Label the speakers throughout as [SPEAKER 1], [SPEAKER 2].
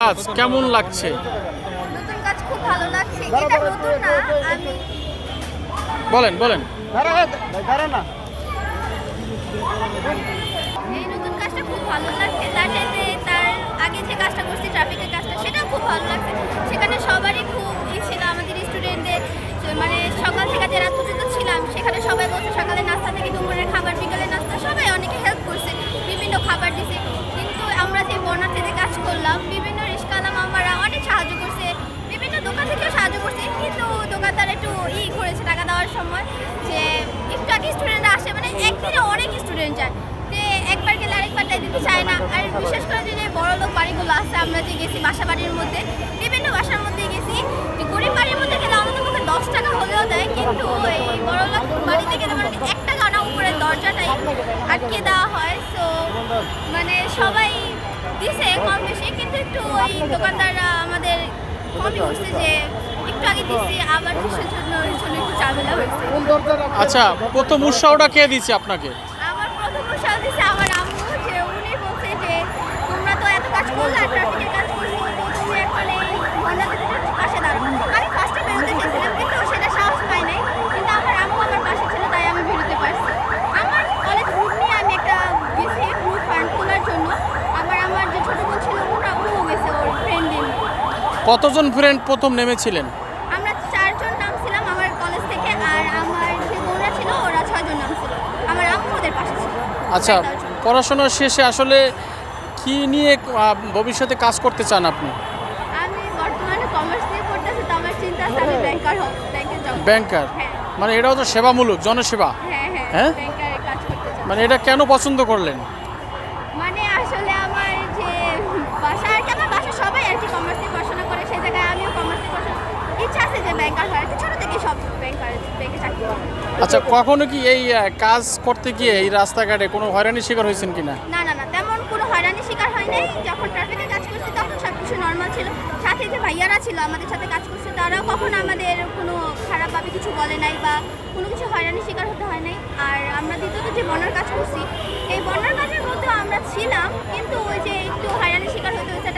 [SPEAKER 1] কাজ কেমন লাগছে?
[SPEAKER 2] নতুন কাজ খুব ভালো লাগছে এটা নতুন না আমি
[SPEAKER 1] বলেন বলেন।
[SPEAKER 2] এই নতুন কাজটা খুব ভালো লাগছে তার দিতে চায় না। আর বিশেষ করে যে বড় লোক বাড়িগুলো আছে, আমরা যে গেছি বাসা বাড়ির মধ্যে, বিভিন্ন বাসার মধ্যে গেছি। গরিব বাড়ির মধ্যে গেলে আমাদের পক্ষে দশ টাকা হলেও দেয়, কিন্তু এই বড় লোক বাড়িতে গেলে মানে এক টাকা না উপরে দরজাটাই আটকে দেওয়া হয়। সো মানে সবাই দিছে কম বেশি, কিন্তু একটু ওই দোকানদাররা আমাদের কমই করছে যে একটু আগে আবার জন্য একটু
[SPEAKER 1] আচ্ছা প্রথম উৎসাহটা কে দিচ্ছে আপনাকে
[SPEAKER 2] আমার প্রথম উৎসাহ দিচ্ছে আমার আম্মু যে উনি বলছে যে তোমরা তো এত কাজ করলে ট্রাফিকের কাজ করছ তো তুমি এখন এই বন্যাদের পাশে দাঁড়াও আমি ফার্স্টে বেরোতে চেয়েছিলাম কিন্তু সেটা সাহস পাই নাই কিন্তু আমার আম্মু আমার পাশে ছিল তাই আমি বেরোতে পারছি আমার কলেজ গ্রুপ নিয়ে আমি একটা গেছি গ্রুপ ফান্ড তোলার জন্য আবার আমার যে ছোটো বোন ছিল ওরা ও গেছে ওর ফ্রেন্ড নিয়ে
[SPEAKER 1] কতজন ফ্রেন্ড প্রথম নেমেছিলেন?
[SPEAKER 2] আমরা চারজন নামছিলাম আমার কলেজ থেকে আর আমার যে বোনরা ছিল ওরা ছয়জন নামছিল। আমার আম্মু ওদের পাশে ছিল।
[SPEAKER 1] আচ্ছা। পড়াশোনা শেষে আসলে কি নিয়ে আহ, ভবিষ্যতে কাজ করতে চান আপনি?
[SPEAKER 2] আমি বর্তমানে কমার্স নিয়ে পড়তেছি তো আমার চিন্তা আছে আমি ব্যাংকার হব ব্যাংকের জব
[SPEAKER 1] ব্যাংকার
[SPEAKER 2] হ্যাঁ।
[SPEAKER 1] মানে এটাও তো সেবামূলক জনসেবা?
[SPEAKER 2] হ্যাঁ হ্যাঁ
[SPEAKER 1] হ্যাঁ?
[SPEAKER 2] ব্যাংকারে কাজ করতে চাই।
[SPEAKER 1] মানে এটা কেন পছন্দ করলেন?
[SPEAKER 2] মানে আসলে আমার যে বাসা আর কি আমার বাসা সবাই আর কি কমার্স নিয়ে পড়াশোনা করে সেই জায়গায় আমিও কমার্স নিয়ে পড়াশোনা ইচ্ছা আছে যে ব্যাংকার হওয়ার আর কি ছোটো থেকে সব ব্যাংকার ব্যাংকে চাকরি
[SPEAKER 1] আচ্ছা কখনো কি এই কাজ করতে গিয়ে এই রাস্তাঘাটে কোনো হয়রানির শিকার হয়েছেন কিনা?
[SPEAKER 2] না না না তেমন কোনো হয়রানির শিকার হয় নাই। যখন ট্রাফিকে কাজ করছি তখন সব কিছু নর্মাল ছিল। সাথে যে ভাইয়ারা ছিল আমাদের সাথে কাজ করছে তারাও কখনো আমাদের কোনো খারাপভাবে কিছু বলে নাই বা কোনো কিছু হয়রানির শিকার হতে হয় নাই। আর আমরা দ্বিতীয়ত যে বন্যার কাজ করছি এই বন্যার কাজের মধ্যেও আমরা ছিলাম কিন্তু ওই যে একটু হয়রানির শিকার হতে হয়েছে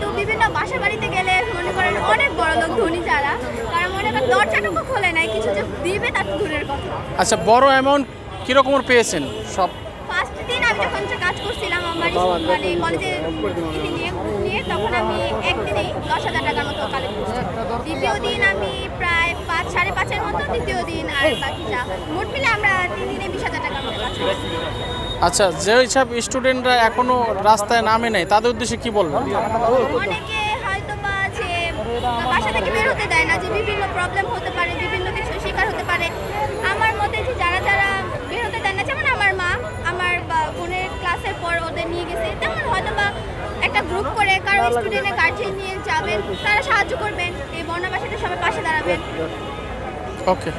[SPEAKER 2] কিন্তু বিভিন্ন বাসা বাড়িতে গেলে মনে করেন অনেক বড় লোক ধনী যারা তারা মনে করেন দরজাটুকু খোলে নাই কিছু যে দিবে তার দূরের কথা।
[SPEAKER 1] আচ্ছা বড় অ্যামাউন্ট কীরকমের পেয়েছেন? সব
[SPEAKER 2] ফার্স্ট দিন আমি যখন যে কাজ করছিলাম আমার মানে কলেজের ইতি নিয়ে নিয়ে তখন আমি একদিনেই দশ হাজার টাকার মতো কালেক্ট করছি। দ্বিতীয় দিন আমি প্রায় পাঁচ সাড়ে পাঁচের মতো তৃতীয় দিন আর বাকি যা। মোট মিলে আমরা তিন দিনে বিশ হাজার টাকার মতো কাজ করছি।
[SPEAKER 1] আচ্ছা যে সব স্টুডেন্টরা এখনও রাস্তায় নামে নাই তাদের উদ্দেশ্যে কি বলবেন?
[SPEAKER 2] অনেকে হয়তো বা যে বাসা থেকে বের হতে দেয় না যে বিভিন্ন প্রবলেম হতে পারে বিভিন্ন কিছু শিকার হতে পারে। আমার মতে যে যারা যারা বের হতে দেয় না যেমন আমার মা আমার বোনের ক্লাসের পর ওদের নিয়ে গেছে তেমন হয়তো বা একটা গ্রুপ করে কারও স্টুডেন্টের গার্জিয়ান নিয়ে যাবেন তারা সাহায্য করবেন এই সবাই পাশে দাঁড়াবেন।
[SPEAKER 1] ওকে